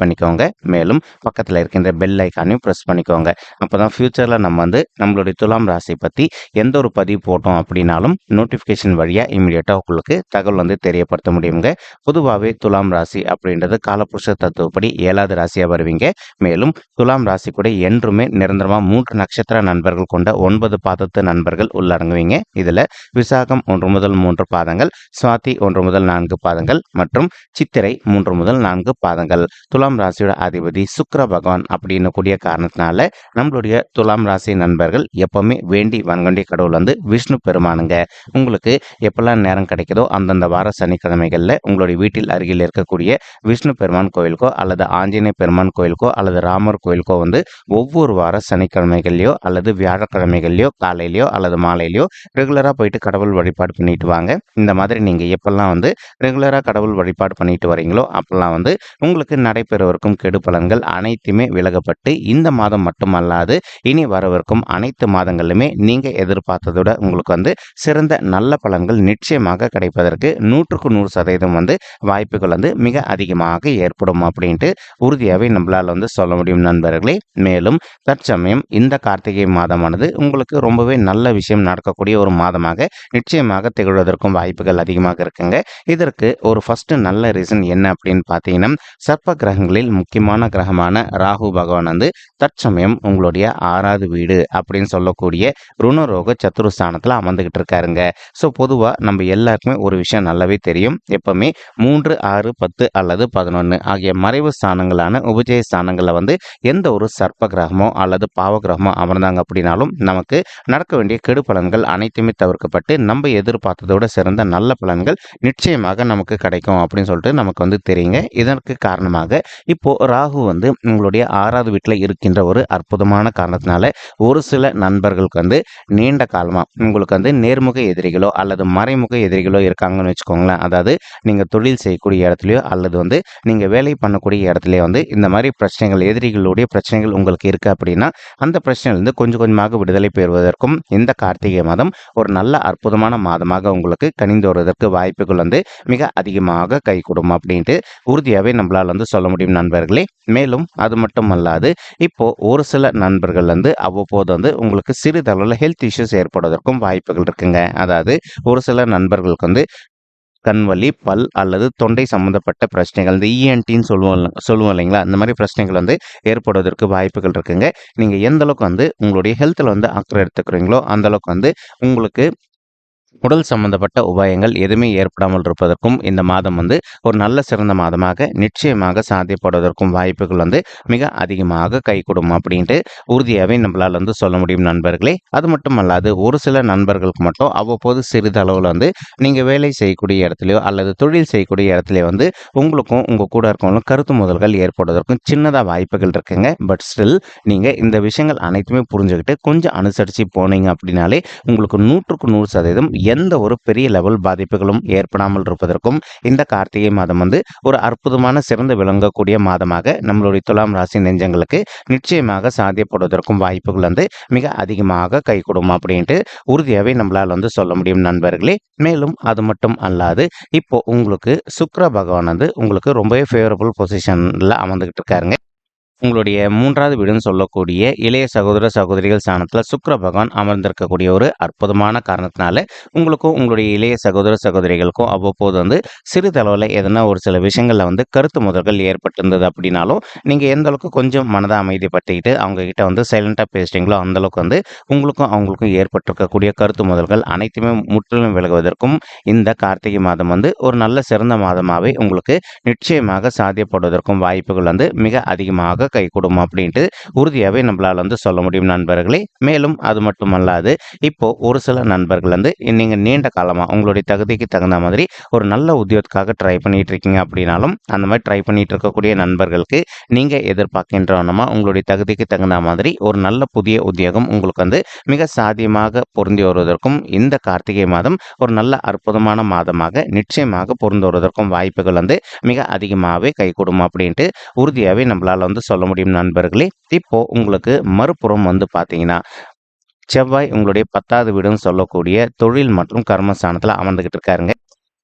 பண்ணிக்கோங்க. மேலும் பக்கத்தில் இருக்கின்ற பெல் ஐக்கானையும் ப்ரெஸ் பண்ணிக்கோங்க. அப்போ தான் ஃப்யூச்சரில் நம்ம வந்து நம்மளுடைய துலாம் ராசி பற்றி எந்த ஒரு பதிவு போட்டோம் அப்படின்னாலும் நோட்டிஃபிகேஷன் வழியாக இமீடியட்டாக உங்களுக்கு தகவல் வந்து தெரியப்படுத்த முடியுங்க. பொதுவாகவே துலாம் ராசி அப்படின்றது காலப்புருஷ தத்துவப்படி ஏழாவது ராசியாக வருவீங்க. மேலும் துலாம் ராசி கூட என்றுமே நிரந்தரமாக மூன்று நட்சத்திர நண்பர்கள் கொண்ட ஒன்பது பாதத்து நண்பர்கள் உள்ளடங்குவீங்க. இதில் விசாகம் ஒன்று முதல் மூன்று பாதங்கள் சுவாதி ஒன்று முதல் நான்கு பாதங்கள் மற்றும் சித்திரை மூன்று முதல் நான்கு பாதங்கள். துலாம் துலாம் ராசியோட அதிபதி சுக்கிர பகவான் அப்படின்னு கூடிய காரணத்தினால நம்மளுடைய துலாம் ராசி நண்பர்கள் எப்பவுமே வேண்டி வன்கொண்டிய கடவுள் வந்து விஷ்ணு பெருமானுங்க. உங்களுக்கு எப்பெல்லாம் நேரம் கிடைக்குதோ அந்தந்த வார சனிக்கிழமைகளில் உங்களுடைய வீட்டில் அருகில் இருக்கக்கூடிய விஷ்ணு பெருமான் கோயிலுக்கோ அல்லது ஆஞ்சநேய பெருமான் கோயிலுக்கோ அல்லது ராமர் கோயிலுக்கோ வந்து ஒவ்வொரு வார சனிக்கிழமைகள்லையோ அல்லது வியாழக்கிழமைகள்லையோ காலையிலையோ அல்லது மாலையிலையோ ரெகுலராக போயிட்டு கடவுள் வழிபாடு பண்ணிட்டு வாங்க. இந்த மாதிரி நீங்கள் எப்பெல்லாம் வந்து ரெகுலராக கடவுள் வழிபாடு பண்ணிட்டு வரீங்களோ அப்பெல்லாம் வந்து உங்களுக்கு பெறுவருக்கும் கெடு பலன்கள் அனைத்துமே விலகப்பட்டு இந்த மாதம் மட்டுமல்லாது இனி வரவிருக்கும் அனைத்து மாதங்களிலுமே நீங்கள் எதிர்பார்த்ததோட உங்களுக்கு வந்து சிறந்த நல்ல பலன்கள் நிச்சயமாக கிடைப்பதற்கு நூற்றுக்கு நூறு சதவீதம் வந்து வாய்ப்புகள் வந்து மிக அதிகமாக ஏற்படும் அப்படின்ட்டு உறுதியாகவே நம்மளால் வந்து சொல்ல முடியும் நண்பர்களே. மேலும் தற்சமயம் இந்த கார்த்திகை மாதமானது உங்களுக்கு ரொம்பவே நல்ல விஷயம் நடக்கக்கூடிய ஒரு மாதமாக நிச்சயமாக திகழ்வதற்கும் வாய்ப்புகள் அதிகமாக இருக்குங்க. இதற்கு ஒரு ஃபர்ஸ்ட் நல்ல ரீசன் என்ன அப்படின்னு பார்த்தீங்கன்னா சர்ப்ப கிரகங்களில் முக்கியமான கிரகமான ராகு பகவான் வந்து தற்சமயம் உங்களுடைய ஆறாவது வீடு அப்படின்னு சொல்லக்கூடிய ருணரோக சத்துருஸ்தானத்தில் அமர்ந்துகிட்டு இருக்காருங்க. ஸோ பொதுவாக நம்ம எல்லாருக்குமே ஒரு விஷயம் நல்லாவே தெரியும். எப்பவுமே மூன்று ஆறு பத்து அல்லது பதினொன்று ஆகிய மறைவு ஸ்தானங்களான உபஜய ஸ்தானங்களில் வந்து எந்த ஒரு சர்ப்ப கிரகமோ அல்லது பாவ கிரகமோ அமர்ந்தாங்க அப்படின்னாலும் நமக்கு நடக்க வேண்டிய கெடு பலன்கள் அனைத்துமே தவிர்க்கப்பட்டு நம்ம எதிர்பார்த்ததோட சிறந்த நல்ல பலன்கள் நிச்சயமாக நமக்கு கிடைக்கும் அப்படின்னு சொல்லிட்டு நமக்கு வந்து தெரியுங்க. இதற்கு காரணமாக இப்போ ராகு வந்து உங்களுடைய ஆறாவது வீட்டில் இருக்கின்ற ஒரு அற்புதமான காரணத்தினால ஒரு சில நண்பர்களுக்கு வந்து நீண்ட காலமாக உங்களுக்கு வந்து நேர்முக எதிரிகளோ அல்லது மறைமுக எதிரிகளோ இருக்காங்கன்னு வச்சுக்கோங்களேன். அதாவது நீங்கள் தொழில் செய்யக்கூடிய இடத்துலையோ அல்லது வந்து நீங்கள் வேலை பண்ணக்கூடிய இடத்துலையோ வந்து இந்த மாதிரி பிரச்சனைகள் எதிரிகளுடைய பிரச்சனைகள் உங்களுக்கு இருக்குது அப்படின்னா அந்த பிரச்சனையிலிருந்து கொஞ்சம் கொஞ்சமாக விடுதலை பெறுவதற்கும் இந்த கார்த்திகை மாதம் ஒரு நல்ல அற்புதமான மாதமாக உங்களுக்கு கணிந்து வருவதற்கு வாய்ப்புகள் வந்து மிக அதிகமாக கை கொடுக்கும் அப்படின்ட்டு உறுதியாகவே நம்மளால் வந்து சொல்ல முடியும். நண்பர்களே. மேலும் அது மட்டும் அல்லாது இப்போ ஒரு சில நண்பர்கள் வந்து அவ்வப்போது வந்து உங்களுக்கு சிறிதளவில் ஹெல்த் இஷ்யூஸ் ஏற்படுவதற்கும் வாய்ப்புகள் இருக்குங்க. அதாவது ஒரு சில நண்பர்களுக்கு வந்து கண்வலி பல் அல்லது தொண்டை சம்மந்தப்பட்ட பிரச்சனைகள் இந்த இஎன்டின்னு சொல்லுவோம் சொல்லுவோம் இல்லைங்களா? அந்த மாதிரி பிரச்சனைகள் வந்து ஏற்படுவதற்கு வாய்ப்புகள் இருக்குங்க. நீங்கள் எந்த அளவுக்கு வந்து உங்களுடைய ஹெல்த்தில் வந்து அக்கறை எடுத்துக்கிறீங்களோ அந்த அளவுக்கு வந்து உங்களுக்கு உடல் சம்பந்தப்பட்ட உபாயங்கள் எதுவுமே ஏற்படாமல் இருப்பதற்கும் இந்த மாதம் வந்து ஒரு நல்ல சிறந்த மாதமாக நிச்சயமாக சாத்தியப்படுவதற்கும் வாய்ப்புகள் வந்து மிக அதிகமாக கைகூடும் அப்படின்ட்டு உறுதியாகவே நம்மளால் வந்து சொல்ல முடியும் நண்பர்களே. அது மட்டும் அல்லாது ஒரு சில நண்பர்களுக்கு மட்டும் அவ்வப்போது சிறிதளவில் வந்து நீங்கள் வேலை செய்யக்கூடிய இடத்துலையோ அல்லது தொழில் செய்யக்கூடிய இடத்துலையோ வந்து உங்களுக்கும் உங்கள் கூட இருக்கவங்களும் கருத்து முதல்கள் ஏற்படுவதற்கும் சின்னதாக வாய்ப்புகள் இருக்குங்க. பட் ஸ்டில் நீங்கள் இந்த விஷயங்கள் அனைத்துமே புரிஞ்சுக்கிட்டு கொஞ்சம் அனுசரித்து போனீங்க அப்படின்னாலே உங்களுக்கு நூற்றுக்கு நூறு சதவீதம் எந்த ஒரு பெரிய லெவல் பாதிப்புகளும் ஏற்படாமல் இருப்பதற்கும் இந்த கார்த்திகை மாதம் வந்து ஒரு அற்புதமான சிறந்து விளங்கக்கூடிய மாதமாக நம்மளுடைய துலாம் ராசி நெஞ்சங்களுக்கு நிச்சயமாக சாத்தியப்படுவதற்கும் வாய்ப்புகள் வந்து மிக அதிகமாக கை அப்படின்ட்டு உறுதியாகவே நம்மளால் வந்து சொல்ல முடியும் நண்பர்களே. மேலும் அது மட்டும் அல்லாது இப்போ உங்களுக்கு சுக்ர பகவான் வந்து உங்களுக்கு ரொம்பவே ஃபேவரபுள் பொசிஷனில் அமர்ந்துகிட்டு இருக்காருங்க. உங்களுடைய மூன்றாவது வீடுன்னு சொல்லக்கூடிய இளைய சகோதர சகோதரிகள் ஸ்தானத்தில் சுக்கர பகவான் அமர்ந்திருக்கக்கூடிய ஒரு அற்புதமான காரணத்தினால உங்களுக்கும் உங்களுடைய இளைய சகோதர சகோதரிகளுக்கும் அவ்வப்போது வந்து சிறிதளவில் எதனா ஒரு சில விஷயங்களில் வந்து கருத்து முதல்கள் ஏற்பட்டிருந்தது அப்படின்னாலும் நீங்கள் எந்த அளவுக்கு கொஞ்சம் மனதை அமைதிப்படுத்திக்கிட்டு அவங்ககிட்ட வந்து சைலண்டாக பேசுகிறீங்களோ அந்தளவுக்கு வந்து உங்களுக்கும் அவங்களுக்கும் ஏற்பட்டிருக்கக்கூடிய கருத்து முதல்கள் அனைத்துமே முற்றிலும் விலகுவதற்கும் இந்த கார்த்திகை மாதம் வந்து ஒரு நல்ல சிறந்த மாதமாகவே உங்களுக்கு நிச்சயமாக சாத்தியப்படுவதற்கும் வாய்ப்புகள் வந்து மிக அதிகமாக கை கைகூடும் அப்படின்ட்டு உறுதியாகவே நம்மளால் வந்து சொல்ல முடியும் நண்பர்களே. மேலும் அது மட்டுமல்லாது இப்போது ஒரு சில நண்பர்கள் வந்து நீங்கள் நீண்ட காலமாக உங்களுடைய தகுதிக்கு தகுந்த மாதிரி ஒரு நல்ல உத்தியோகத்துக்காக ட்ரை பண்ணிட்டு இருக்கீங்க அப்படின்னாலும் அந்த மாதிரி ட்ரை பண்ணிட்டு இருக்கக்கூடிய நண்பர்களுக்கு நீங்கள் எதிர்பார்க்கின்றவனமா உங்களுடைய தகுதிக்கு தகுந்த மாதிரி ஒரு நல்ல புதிய உத்தியோகம் உங்களுக்கு வந்து மிக சாதியமாக பொருந்தி வருவதற்கும் இந்த கார்த்திகை மாதம் ஒரு நல்ல அற்புதமான மாதமாக நிச்சயமாக பொருந்து வருவதற்கும் வாய்ப்புகள் வந்து மிக அதிகமாகவே கைகூடும் அப்படின்ட்டு உறுதியாகவே நம்மளால் வந்து சொல்ல முடியும் நண்பர்களே. இப்போ உங்களுக்கு மறுபுறம் வந்து பார்த்தீங்கன்னா செவ்வாய் உங்களுடைய பத்தாவது வீடுன்னு சொல்லக்கூடிய தொழில் மற்றும் கர்மஸ்தானத்தில் அமர்ந்துகிட்டு இருக்காருங்க.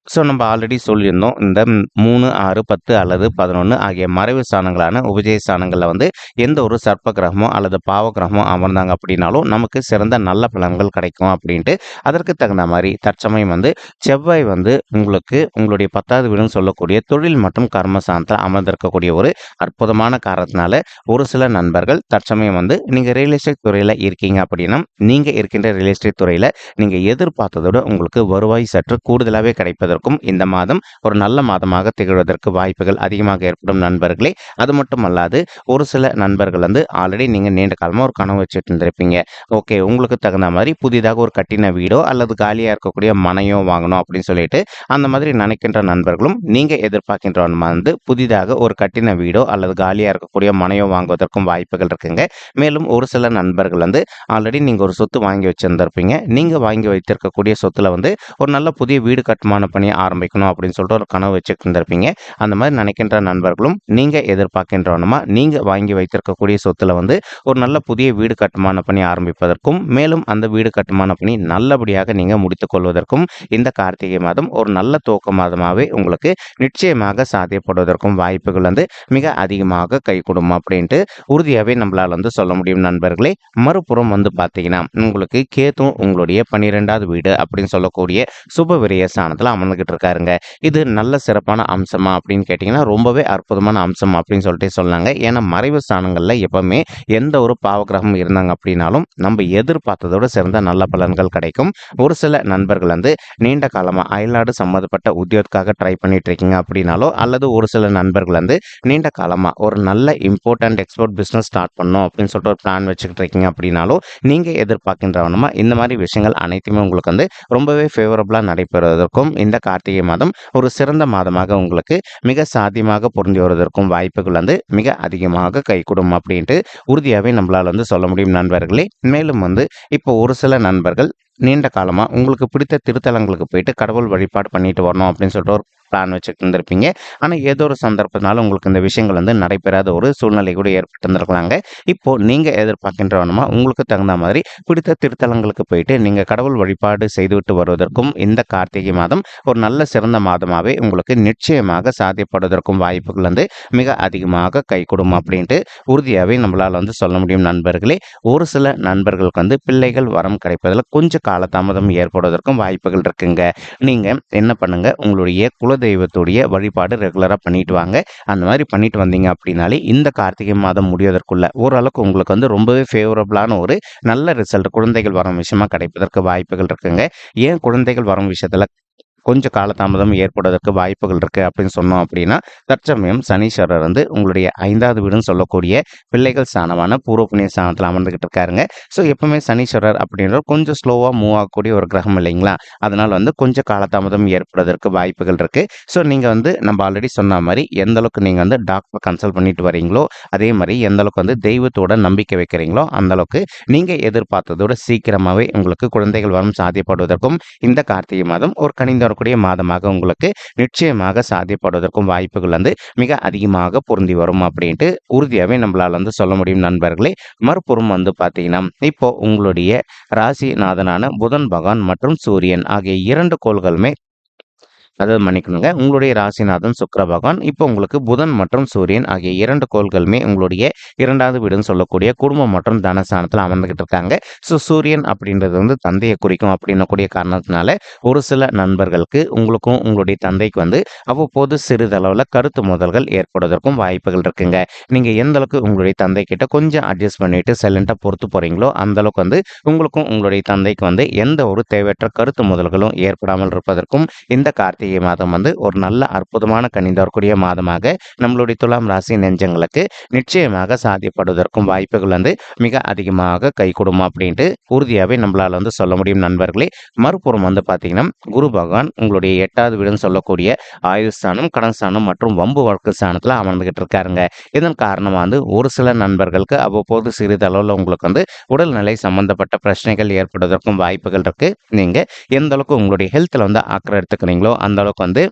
ஸோ நம்ம ஆல்ரெடி சொல்லியிருந்தோம் இந்த மூணு ஆறு பத்து அல்லது பதினொன்று ஆகிய மறைவு ஸ்தானங்களான உபஜய ஸ்தானங்களில் வந்து எந்த ஒரு சர்ப்ப கிரகமோ அல்லது பாவ கிரகமோ அமர்ந்தாங்க அப்படின்னாலும் நமக்கு சிறந்த நல்ல பலன்கள் கிடைக்கும் அப்படின்ட்டு அதற்கு தகுந்த மாதிரி தற்சமயம் வந்து செவ்வாய் வந்து உங்களுக்கு உங்களுடைய பத்தாவது வீடுன்னு சொல்லக்கூடிய தொழில் மற்றும் கர்ம கர்மஸ்தானத்தில் அமர்ந்திருக்கக்கூடிய ஒரு அற்புதமான காரணத்தினால ஒரு சில நண்பர்கள் தற்சமயம் வந்து நீங்கள் ரியல் எஸ்டேட் துறையில் இருக்கீங்க அப்படின்னா நீங்கள் இருக்கின்ற ரியல் எஸ்டேட் துறையில் நீங்கள் எதிர்பார்த்ததோட உங்களுக்கு வருவாய் சற்று கூடுதலாகவே கிடைப்பது கிடைப்பதற்கும் இந்த மாதம் ஒரு நல்ல மாதமாக திகழ்வதற்கு வாய்ப்புகள் அதிகமாக ஏற்படும் நண்பர்களே. அது மட்டும் அல்லாது ஒரு சில நண்பர்கள் வந்து ஆல்ரெடி நீங்கள் நீண்ட காலமாக ஒரு கனவு வச்சுட்டு இருந்திருப்பீங்க. ஓகே உங்களுக்கு தகுந்த மாதிரி புதிதாக ஒரு கட்டின வீடோ அல்லது காலியாக இருக்கக்கூடிய மனையோ வாங்கணும் அப்படின்னு சொல்லிட்டு அந்த மாதிரி நினைக்கின்ற நண்பர்களும் நீங்கள் எதிர்பார்க்கின்றவன் வந்து புதிதாக ஒரு கட்டின வீடோ அல்லது காலியாக இருக்கக்கூடிய மனையோ வாங்குவதற்கும் வாய்ப்புகள் இருக்குங்க. மேலும் ஒரு சில நண்பர்கள் வந்து ஆல்ரெடி நீங்கள் ஒரு சொத்து வாங்கி வச்சிருந்திருப்பீங்க. நீங்கள் வாங்கி வைத்திருக்கக்கூடிய சொத்துல வந்து ஒரு நல்ல புதிய வீடு கட்டுமான பணியை ஆரம்பிக்கணும் அப்படின்னு சொல்லிட்டு ஒரு கனவு வச்சுட்டு இருந்திருப்பீங்க அந்த மாதிரி நினைக்கின்ற நண்பர்களும் நீங்கள் எதிர்பார்க்கின்றவனுமா? நீங்கள் வாங்கி வைத்திருக்கக்கூடிய சொத்துல வந்து ஒரு நல்ல புதிய வீடு கட்டுமான பணி ஆரம்பிப்பதற்கும் மேலும் அந்த வீடு கட்டுமான பணி நல்லபடியாக நீங்கள் முடித்துக் கொள்வதற்கும் இந்த கார்த்திகை மாதம் ஒரு நல்ல துவக்க மாதமாகவே உங்களுக்கு நிச்சயமாக சாத்தியப்படுவதற்கும் வாய்ப்புகள் வந்து மிக அதிகமாக கை கொடுக்கும் அப்படின்ட்டு உறுதியாகவே நம்மளால் வந்து சொல்ல முடியும் நண்பர்களே. மறுபுறம் வந்து பார்த்தீங்கன்னா உங்களுக்கு கேத்தும் உங்களுடைய பன்னிரெண்டாவது வீடு அப்படின்னு சொல்லக்கூடிய சுப விரய ஸ்தானத்தில் அமர்ந்துகிட்டு இருக்காருங்க இது நல்ல சிறப்பான அம்சமா அப்படின்னு கேட்டிங்கன்னா ரொம்பவே அற்புதமான அம்சம் அப்படின்னு சொல்லிட்டு சொன்னாங்க ஏன்னா மறைவு ஸ்தானங்களில் எப்பவுமே எந்த ஒரு பாவகிரகம் இருந்தாங்க அப்படின்னாலும் நம்ம எதிர்பார்த்ததோட சிறந்த நல்ல பலன்கள் கிடைக்கும். ஒரு சில நண்பர்கள் வந்து நீண்ட காலமாக அயல்நாடு சம்மந்தப்பட்ட உத்தியோகத்துக்காக ட்ரை பண்ணிட்டு இருக்கீங்க அப்படின்னாலோ அல்லது ஒரு சில நண்பர்கள் வந்து நீண்ட காலமாக ஒரு நல்ல இம்பார்ட்டன்ட் எக்ஸ்போர்ட் பிஸ்னஸ் ஸ்டார்ட் பண்ணணும் அப்படின்னு சொல்லிட்டு ஒரு பிளான் வச்சுக்கிட்டு இருக்கீங்க அப்படின்னாலோ நீங்கள் எதிர்பார்க்கின்றவனமா இந்த மாதிரி விஷயங்கள் அனைத்துமே உங்களுக்கு வந்து ரொம்பவே ஃபேவரபுளாக நடைபெறுவதற்கும் இந்த கார்த்திகை மாதம் ஒரு சிறந்த மாதமாக உங்களுக்கு மிக சாத்தியமாக பொருந்தி வருவதற்கும் வாய்ப்புகள் வந்து மிக அதிகமாக கைகூடும் அப்படின்ட்டு உறுதியாகவே நம்மளால் வந்து சொல்ல முடியும் நண்பர்களே. மேலும் வந்து இப்போ ஒரு சில நண்பர்கள் நீண்ட காலமாக உங்களுக்கு பிடித்த திருத்தலங்களுக்கு போயிட்டு கடவுள் வழிபாடு பண்ணிட்டு வரணும் அப்படின்னு சொல்லிட்டு ஒரு பிளான் வச்சுட்டு இருந்திருப்பீங்க. ஆனால் ஏதோ ஒரு சந்தர்ப்பத்தினால உங்களுக்கு இந்த விஷயங்கள் வந்து நடைபெறாத ஒரு சூழ்நிலை கூட ஏற்பட்டிருந்திருக்கலாங்க இப்போ நீங்கள் எதிர்பார்க்கின்றவனமா உங்களுக்கு தகுந்த மாதிரி பிடித்த திருத்தலங்களுக்கு போயிட்டு நீங்கள் கடவுள் வழிபாடு செய்துவிட்டு வருவதற்கும் இந்த கார்த்திகை மாதம் ஒரு நல்ல சிறந்த மாதமாகவே உங்களுக்கு நிச்சயமாக சாத்தியப்படுவதற்கும் வாய்ப்புகள் வந்து மிக அதிகமாக கைகூடும் அப்படின்ட்டு உறுதியாகவே நம்மளால் வந்து சொல்ல முடியும் நண்பர்களே. ஒரு சில நண்பர்களுக்கு வந்து பிள்ளைகள் வரம் கிடைப்பதில் கொஞ்சம் காலதாமதம் ஏற்படுவதற்கும் வாய்ப்புகள் இருக்குங்க. நீங்கள் என்ன பண்ணுங்கள் உங்களுடைய குல தெய்வத்துடைய வழிபாடு ரெகுலராக பண்ணிட்டு வாங்க. அந்த மாதிரி பண்ணிட்டு வந்தீங்க அப்படின்னாலே இந்த கார்த்திகை மாதம் முடிவதற்குள்ள ஓரளவுக்கு உங்களுக்கு வந்து ரொம்பவே ஃபேவரபுளான ஒரு நல்ல ரிசல்ட் குழந்தைகள் வரும் விஷயமா கிடைப்பதற்கு வாய்ப்புகள் இருக்குங்க. ஏன் குழந்தைகள் வரும் விஷயத்துல கொஞ்சம் காலதாமதம் ஏற்படுவதற்கு வாய்ப்புகள் இருக்குது அப்படின்னு சொன்னோம் அப்படின்னா தற்சமயம் சனீஸ்வரர் வந்து உங்களுடைய ஐந்தாவது வீடுன்னு சொல்லக்கூடிய பிள்ளைகள் ஸ்தானமான பூர்வ புண்ணிய ஸ்தானத்தில் அமர்ந்துகிட்டு இருக்காருங்க. ஸோ எப்பவுமே சனீஸ்வரர் அப்படின்றவர் கொஞ்சம் ஸ்லோவாக மூவ் ஆகக்கூடிய ஒரு கிரகம் இல்லைங்களா? அதனால் வந்து கொஞ்சம் காலதாமதம் ஏற்படுவதற்கு வாய்ப்புகள் இருக்குது ஸோ நீங்கள் வந்து நம்ம ஆல்ரெடி சொன்ன மாதிரி எந்த அளவுக்கு நீங்கள் வந்து டாக்டர் கன்சல்ட் பண்ணிட்டு வரீங்களோ அதே மாதிரி எந்த அளவுக்கு வந்து தெய்வத்தோட நம்பிக்கை வைக்கிறீங்களோ அந்த அளவுக்கு நீங்கள் எதிர்பார்த்ததோட சீக்கிரமாகவே உங்களுக்கு குழந்தைகள் வரும் சாத்தியப்படுவதற்கும் இந்த கார்த்திகை மாதம் ஒரு கனிந்த வரக்கூடிய மாதமாக உங்களுக்கு நிச்சயமாக சாத்தியப்படுவதற்கும் வாய்ப்புகள் வந்து மிக அதிகமாக பொருந்தி வரும் அப்படின்ட்டு உறுதியாகவே நம்மளால் வந்து சொல்ல முடியும் நண்பர்களே. மறுபுறம் வந்து பார்த்தீங்கன்னா இப்போ உங்களுடைய ராசிநாதனான புதன் பகவான் மற்றும் சூரியன் ஆகிய இரண்டு கோள்களுமே அதாவது மன்னிக்கணுங்க. உங்களுடைய ராசிநாதன் சுக்கிர பகவான். இப்போ உங்களுக்கு புதன் மற்றும் சூரியன் ஆகிய இரண்டு கோள்களுமே உங்களுடைய இரண்டாவது வீடுன்னு சொல்லக்கூடிய குடும்பம் மற்றும் தனஸ்தானத்தில் அமர்ந்துகிட்டு இருக்காங்க. ஸோ சூரியன் அப்படின்றது வந்து தந்தையை குறிக்கும் அப்படின்னக்கூடிய காரணத்தினால ஒரு சில நண்பர்களுக்கு உங்களுக்கும் உங்களுடைய தந்தைக்கு வந்து அவ்வப்போது சிறிதளவில் கருத்து மோதல்கள் ஏற்படுவதற்கும் வாய்ப்புகள் இருக்குங்க. நீங்கள் எந்த அளவுக்கு உங்களுடைய தந்தை கிட்ட கொஞ்சம் அட்ஜஸ்ட் பண்ணிட்டு சைலண்டாக பொறுத்து போறீங்களோ அந்த அளவுக்கு வந்து உங்களுக்கும் உங்களுடைய தந்தைக்கு வந்து எந்த ஒரு தேவையற்ற கருத்து முதல்களும் ஏற்படாமல் இருப்பதற்கும் இந்த கார்த்திகை கார்த்திகை மாதம் வந்து ஒரு நல்ல அற்புதமான கனி வரக்கூடிய மாதமாக நம்மளுடைய துலாம் ராசி நெஞ்சங்களுக்கு நிச்சயமாக சாத்தியப்படுவதற்கும் வாய்ப்புகள் வந்து மிக அதிகமாக கை கொடுமா அப்படின்ட்டு உறுதியாகவே நம்மளால் வந்து சொல்ல முடியும் நண்பர்களே. மறுபுறம் வந்து பார்த்தீங்கன்னா குரு பகவான் உங்களுடைய எட்டாவது வீடுன்னு சொல்லக்கூடிய ஆயுஸ்தானம் கடன்ஸ்தானம் மற்றும் வம்பு வழக்கு ஸ்தானத்தில் அமர்ந்துகிட்டு இருக்காருங்க. இதன் காரணமாக வந்து ஒரு சில நண்பர்களுக்கு அவ்வப்போது சிறிதளவில் உங்களுக்கு வந்து உடல்நிலை சம்பந்தப்பட்ட பிரச்சனைகள் ஏற்படுவதற்கும் வாய்ப்புகள் இருக்குது நீங்கள் எந்த அளவுக்கு உங்களுடைய ஹெல்த்தில் வந்து அக்கறை எடுத்துக்கிறீங்களோ அந்த அந்தளவுக்கு வந்து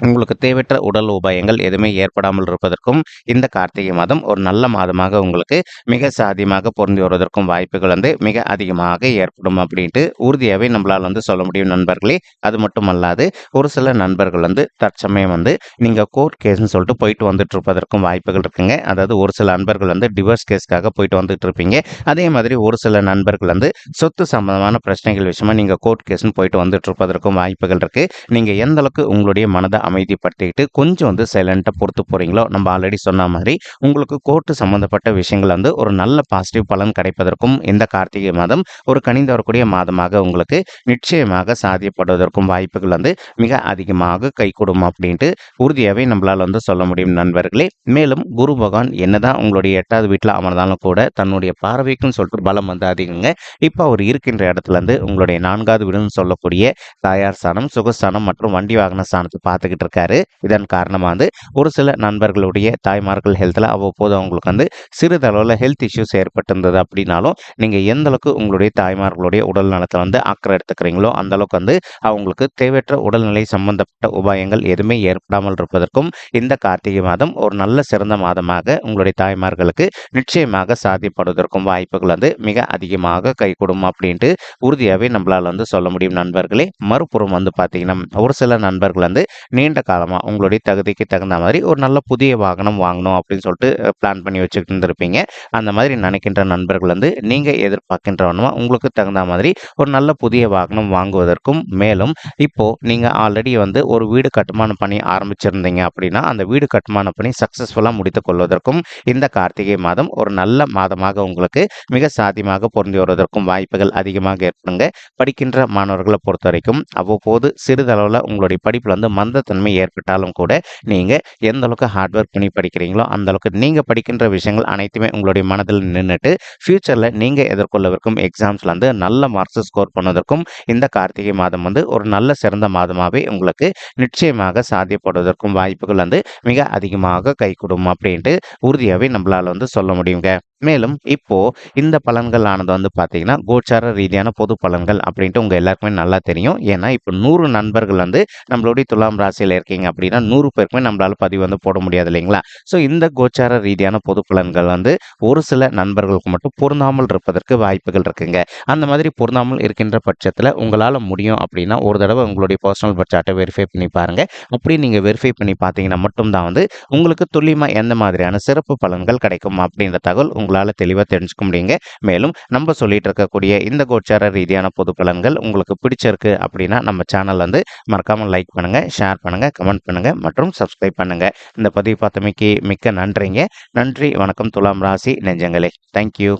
உங்களுக்கு தேவையற்ற உடல் உபாயங்கள் எதுவுமே ஏற்படாமல் இருப்பதற்கும் இந்த கார்த்திகை மாதம் ஒரு நல்ல மாதமாக உங்களுக்கு மிக சாதியமாக பொருந்தி வருவதற்கும் வாய்ப்புகள் வந்து மிக அதிகமாக ஏற்படும் அப்படின்ட்டு உறுதியாகவே நம்மளால் வந்து சொல்ல முடியும் நண்பர்களே. அது மட்டும் அல்லாது ஒரு சில நண்பர்கள் வந்து தற்சமயம் வந்து நீங்கள் கோர்ட் கேஸ்னு சொல்லிட்டு போயிட்டு வந்துட்டு இருப்பதற்கும் வாய்ப்புகள் இருக்குங்க. அதாவது ஒரு சில நண்பர்கள் வந்து டிவோர்ஸ் கேஸ்க்காக போயிட்டு வந்துட்டு இருப்பீங்க அதே மாதிரி ஒரு சில நண்பர்கள் வந்து சொத்து சம்பந்தமான பிரச்சனைகள் விஷயமா நீங்கள் கோர்ட் கேஸ்ன்னு போயிட்டு வந்துட்டு இருப்பதற்கும் வாய்ப்புகள் இருக்குது நீங்கள் எந்த அளவுக்கு உங்களுடைய மனதை அமைதிப்படுத்திக்கிட்டு கொஞ்சம் வந்து சைலண்ட்டாக பொறுத்து போகிறீங்களோ நம்ம ஆல்ரெடி சொன்ன மாதிரி உங்களுக்கு கோர்ட்டு சம்மந்தப்பட்ட விஷயங்கள் வந்து ஒரு நல்ல பாசிட்டிவ் பலன் கிடைப்பதற்கும் இந்த கார்த்திகை மாதம் ஒரு கனிந்து வரக்கூடிய மாதமாக உங்களுக்கு நிச்சயமாக சாதியப்படுவதற்கும் வாய்ப்புகள் வந்து மிக அதிகமாக கைகூடும் அப்படின்ட்டு உறுதியாகவே நம்மளால் வந்து சொல்ல முடியும் நண்பர்களே. மேலும் குரு பகவான் என்னதான் உங்களுடைய எட்டாவது வீட்டில் அமர்ந்தாலும் கூட தன்னுடைய பார்வைக்குன்னு சொல்லிட்டு பலம் வந்து அதிகங்க. இப்போ அவர் இருக்கின்ற இடத்துல இருந்து உங்களுடைய நான்காவது வீடுன்னு சொல்லக்கூடிய தாயார் ஸ்தானம் சுகஸ்தானம் மற்றும் வண்டி வாகன ஸ்தானத்தை பார்த்துக்கிட்டு இருக்காரு இதன் காரணமாக வந்து ஒரு சில நண்பர்களுடைய தாய்மார்கள் ஹெல்த்தில் அவ்வப்போது அவங்களுக்கு வந்து சிறிதளவில் ஹெல்த் இஷ்யூஸ் ஏற்பட்டிருந்தது அப்படின்னாலும் நீங்கள் எந்த அளவுக்கு உங்களுடைய தாய்மார்களுடைய உடல் நலத்தை வந்து அக்கறை எடுத்துக்கிறீங்களோ அந்த அளவுக்கு வந்து அவங்களுக்கு தேவையற்ற உடல்நிலை சம்பந்தப்பட்ட உபாயங்கள் எதுவுமே ஏற்படாமல் இருப்பதற்கும் இந்த கார்த்திகை மாதம் ஒரு நல்ல சிறந்த மாதமாக உங்களுடைய தாய்மார்களுக்கு நிச்சயமாக சாத்தியப்படுவதற்கும் வாய்ப்புகள் வந்து மிக அதிகமாக கைகூடும் அப்படின்ட்டு உறுதியாகவே நம்மளால் வந்து சொல்ல முடியும் நண்பர்களே. மறுபுறம் வந்து பார்த்தீங்கன்னா ஒரு சில நண்பர்கள் வந்து நீண்ட காலமாக உங்களுடைய தகுதிக்கு தகுந்த மாதிரி ஒரு நல்ல புதிய வாகனம் வாங்கணும் அப்படின்னு சொல்லிட்டு பிளான் பண்ணி வச்சுக்கிட்டு இருந்திருப்பீங்க. அந்த மாதிரி நினைக்கின்ற நண்பர்கள் வந்து நீங்கள் எதிர்பார்க்கின்றவனுமா உங்களுக்கு தகுந்த மாதிரி ஒரு நல்ல புதிய வாகனம் வாங்குவதற்கும் மேலும் இப்போது நீங்கள் ஆல்ரெடி வந்து ஒரு வீடு கட்டுமான பணி ஆரம்பிச்சிருந்தீங்க அப்படின்னா அந்த வீடு கட்டுமான பணி சக்ஸஸ்ஃபுல்லாக முடித்து கொள்வதற்கும் இந்த கார்த்திகை மாதம் ஒரு நல்ல மாதமாக உங்களுக்கு மிக சாத்தியமாக பொருந்தி வருவதற்கும் வாய்ப்புகள் அதிகமாக ஏற்படுங்க. படிக்கின்ற மாணவர்களை பொறுத்த வரைக்கும் அவ்வப்போது சிறிதளவில் உங்களுடைய படிப்பில் வந்து மந்தத்தை தன்மை ஏற்பட்டாலும் கூட நீங்கள் எந்த அளவுக்கு ஹார்ட் ஒர்க் பண்ணி படிக்கிறீங்களோ அந்த அளவுக்கு நீங்கள் படிக்கின்ற விஷயங்கள் அனைத்துமே உங்களுடைய மனதில் நின்றுட்டு ஃப்யூச்சரில் நீங்கள் எதிர்கொள்ளவிருக்கும் எக்ஸாம்ஸில் வந்து நல்ல மார்க்ஸ் ஸ்கோர் பண்ணுவதற்கும் இந்த கார்த்திகை மாதம் வந்து ஒரு நல்ல சிறந்த மாதமாகவே உங்களுக்கு நிச்சயமாக சாத்தியப்படுவதற்கும் வாய்ப்புகள் வந்து மிக அதிகமாக கைகூடும் அப்படின்ட்டு உறுதியாகவே நம்மளால் வந்து சொல்ல முடியுங்க. மேலும் இப்போ இந்த பலன்கள் ஆனது வந்து பார்த்தீங்கன்னா கோச்சார ரீதியான பொது பலன்கள் அப்படின்ட்டு உங்கள் எல்லாருக்குமே நல்லா தெரியும். ஏன்னா இப்போ நூறு நண்பர்கள் வந்து நம்மளுடைய துலாம் ராசியில் இருக்கீங்க அப்படின்னா நூறு பேருக்குமே நம்மளால பதிவு வந்து போட முடியாது இல்லைங்களா? ஸோ இந்த கோச்சார ரீதியான பொது பலன்கள் வந்து ஒரு சில நண்பர்களுக்கு மட்டும் பொருந்தாமல் இருப்பதற்கு வாய்ப்புகள் இருக்குங்க. அந்த மாதிரி பொருந்தாமல் இருக்கின்ற பட்சத்தில் உங்களால் முடியும் அப்படின்னா ஒரு தடவை உங்களுடைய பர்சனல் பட்சாட்டை வெரிஃபை பண்ணி பாருங்கள் அப்படி நீங்கள் வெரிஃபை பண்ணி பார்த்தீங்கன்னா மட்டும்தான் வந்து உங்களுக்கு துல்லியமாக எந்த மாதிரியான சிறப்பு பலன்கள் கிடைக்கும் அப்படின்ற தகவல் உங்களால் தெளிவாக தெரிஞ்சுக்க முடியுங்க. மேலும் நம்ம சொல்லிட்டு இருக்கக்கூடிய இந்த கோச்சார ரீதியான பொது பலன்கள் உங்களுக்கு பிடிச்சிருக்கு அப்படின்னா நம்ம சேனல் வந்து மறக்காமல் லைக் பண்ணுங்கள் ஷேர் பண்ணுங்கள் கமெண்ட் பண்ணுங்கள் மற்றும் சப்ஸ்கிரைப் பண்ணுங்கள் இந்த பதிவு பார்த்தமைக்கு மிக்க நன்றிங்க. நன்றி வணக்கம். துலாம் ராசி நெஞ்சங்களே. தேங்க்யூ